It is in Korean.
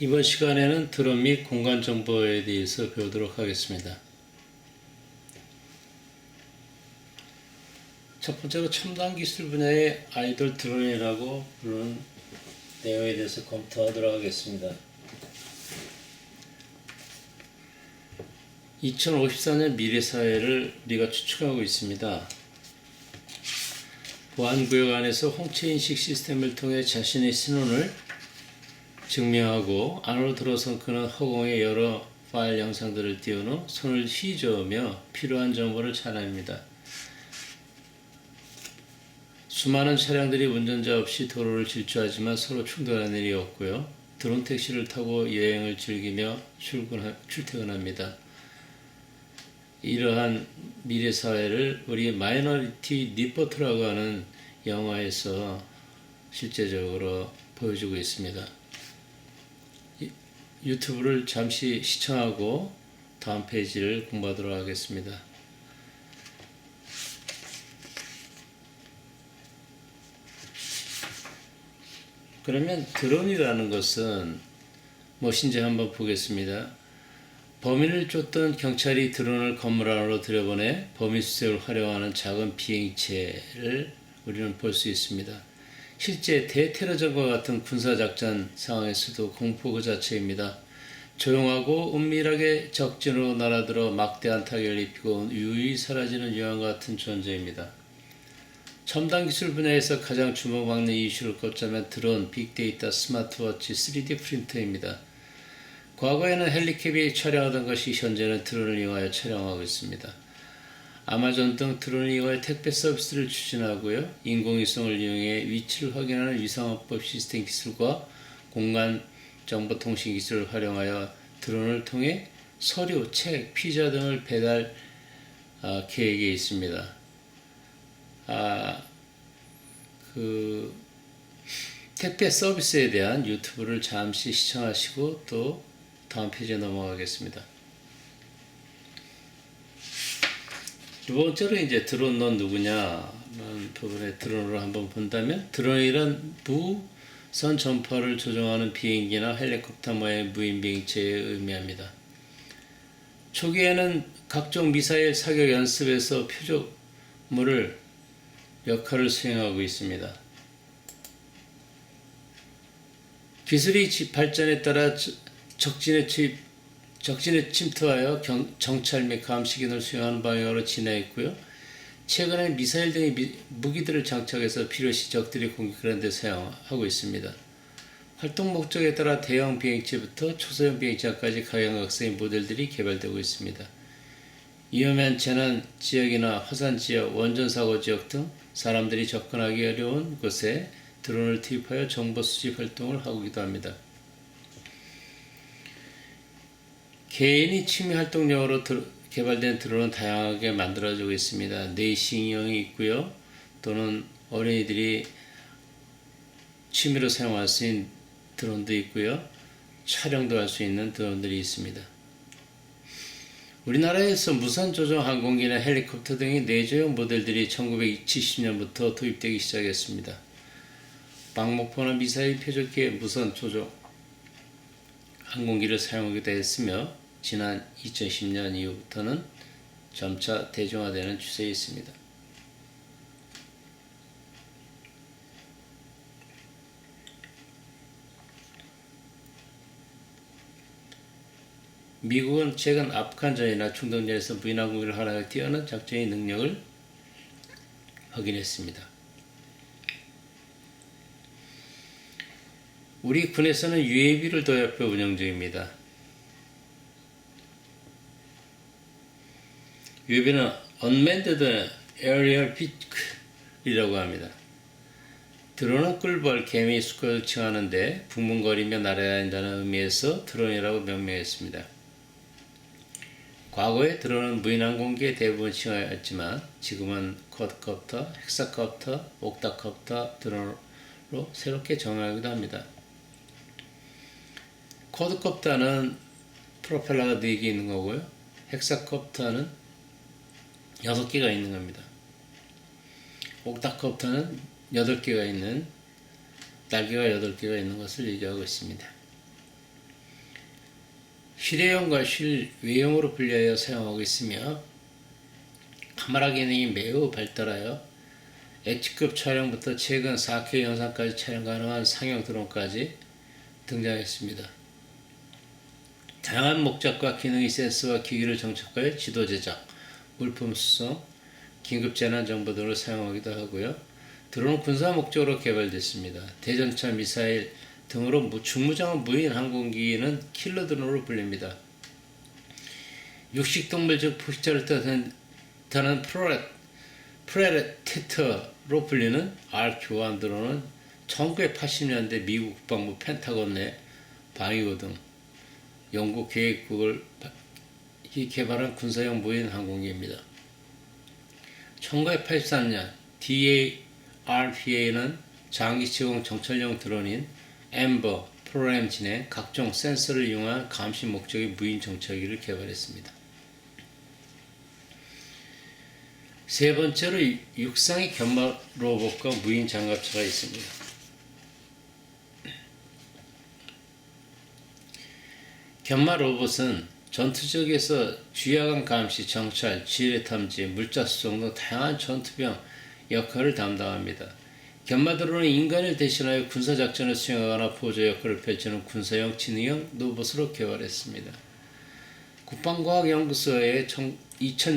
이번 시간에는 드론 및 공간 정보에 대해서 배우도록 하겠습니다. 첫 번째로 첨단 기술 분야의 아이돌 드론이라고 부르는 내용에 대해서 검토하도록 하겠습니다. 2054년 미래 사회를 우리가 추측하고 있습니다. 보안구역 안에서 홍채 인식 시스템을 통해 자신의 신원을 증명하고 안으로 들어선 그는 허공에 여러 파일 영상들을 띄운 후 손을 휘저으며 필요한 정보를 찾아냅니다. 수많은 차량들이 운전자 없이 도로를 질주하지만 서로 충돌하는 일이 없고요. 드론 택시를 타고 여행을 즐기며 출근 출퇴근합니다. 이러한 미래 사회를 우리 마이너리티 리포트라고 하는 영화에서 실제적으로 보여주고 있습니다. 이- 유튜브를 잠시 시청하고 다음 페이지를 공부하도록 하겠습니다. 그러면 드론이라는 것은 무엇인지 한번 보겠습니다. 범인을 쫓던 경찰이 드론을 건물 안으로 들여보내 범인 수색을 활용하는 작은 비행체를 우리는 볼 수 있습니다. 실제 대테러전과 같은 군사작전 상황에서도 공포 그 자체입니다. 조용하고 은밀하게 적진으로 날아들어 막대한 타격을 입히고 유유히 사라지는 유황과 같은 존재입니다. 첨단 기술 분야에서 가장 주목받는 이슈를 꼽자면 드론, 빅데이터, 스마트워치, 3D 프린터입니다. 과거에는 헬리캡이 촬영하던 것이 현재는 드론을 이용하여 촬영하고 있습니다. 아마존 등 드론을 이용하여 택배 서비스를 추진하고요. 인공위성을 이용해 위치를 확인하는 위상업법 시스템 기술과 공간 정보 통신 기술을 활용하여 드론을 통해 서류, 책, 피자 등을 배달 아, 계획에 있습니다. 아, 그 택배 서비스에 대한 유튜브를 잠시 시청하시고 또 다음 페이지에 넘어가겠습니다. 두 번째로 이제 드론 넌 누구냐는 부분에 드론으로 한번 본다면 드론이란 무선 전파를 조종하는 비행기나 헬리콥터 모양의 무인 비행체에 의미합니다. 초기에는 각종 미사일 사격 연습에서 표적물을 역할을 수행하고 있습니다. 기술이 지- 발전에 따라 저- 적진에 투입, 적진에 침투하여 경- 정찰 및 감시 기능을 수행하는 방향으로 진화했고요. 최근에 미사일 등의 미- 무기들을 장착해서 필요시 적들이 공격하는 데 사용하고 있습니다. 활동 목적에 따라 대형 비행체부터 초소형 비행체까지 각양각색의 모델들이 개발되고 있습니다. 위험한 재난 지역이나 화산 지역, 원전 사고 지역 등 사람들이 접근하기 어려운 곳에 드론을 투입하여 정보 수집 활동을 하기도 합니다. 개인이 취미 활동용으로 드- 개발된 드론은 다양하게 만들어지고 있습니다. 내시경이 있고요. 또는 어린이들이 취미로 사용할 수 있는 드론도 있고요. 촬영도 할 수 있는 드론들이 있습니다. 우리나라에서 무선 조종 항공기나 헬리콥터 등의 내조형 모델들이 1970년부터 도입되기 시작했습니다. 방목포나 미사일 표적기의 무선 조종 항공기를 사용하기도 했으며 지난 2010년 이후부터는 점차 대중화되는 추세에 있습니다. 미국은 최근 아프간전이나 중동전에서 무인항공기를 활용해 뛰어난 작전의 능력을 확인했습니다. 우리 군에서는 UAV를 도입해 운영 중입니다. UAV는 Unmanned Aerial Vehicle이라고 합니다. 드론은 꿀벌, 개미, 수컷을 칭하는데 붕붕거리며 날아다닌다는 의미에서 드론이라고 명명했습니다. 과거에 드론은 무인항공기에 대부분 칭하였지만 지금은 쿼드컵터, 헥사컵터, 옥타컵터 드론으로 새롭게 정하기도 합니다. 쿼드컵터는 프로펠러가 4개 있는 거고요. 헥사컵터는 6개가 있는 겁니다. 옥타컵터는 8개가 있는 날개가 8개가 있는 것을 얘기하고 있습니다. 휴대용과 실외용으로 분류하여 사용하고 있으며 카메라 기능이 매우 발달하여 H급 촬영부터 최근 4K 영상까지 촬영 가능한 상용 드론까지 등장했습니다. 다양한 목적과 기능이 센서와 기기를 정착하여 지도 제작, 물품 수송, 긴급 재난 정보 등을 사용하기도 하고요. 드론은 군사 목적으로 개발됐습니다. 대전차 미사일 등으로 무- 중무장 무인 항공기는 킬러 드론으로 불립니다. 육식동물 즉 포식자를 뜻하는 프로레, 프레데터로 불리는 R 교환 드론은 1980년대 미국 국방부 펜타곤 내 방위고 등 연구 계획국을 개발한 군사용 무인 항공기입니다. 1983년 DARPA는 장기치공 정찰용 드론인 엠버 프로그램 진행 각종 센서를 이용한 감시 목적의 무인 정찰기를 개발했습니다. 세 번째로 육- 육상의 견마 로봇과 무인 장갑차가 있습니다. 견마 로봇은 전투적에서 주야간 감시, 정찰, 지뢰 탐지, 물자 수송 등 다양한 전투병 역할을 담당합니다. 견마 드론은 인간을 대신하여 군사 작전을 수행하거나 보조 역할을 펼치는 군사용 지능형 로봇으로 개발했습니다. 국방과학연구소의 2000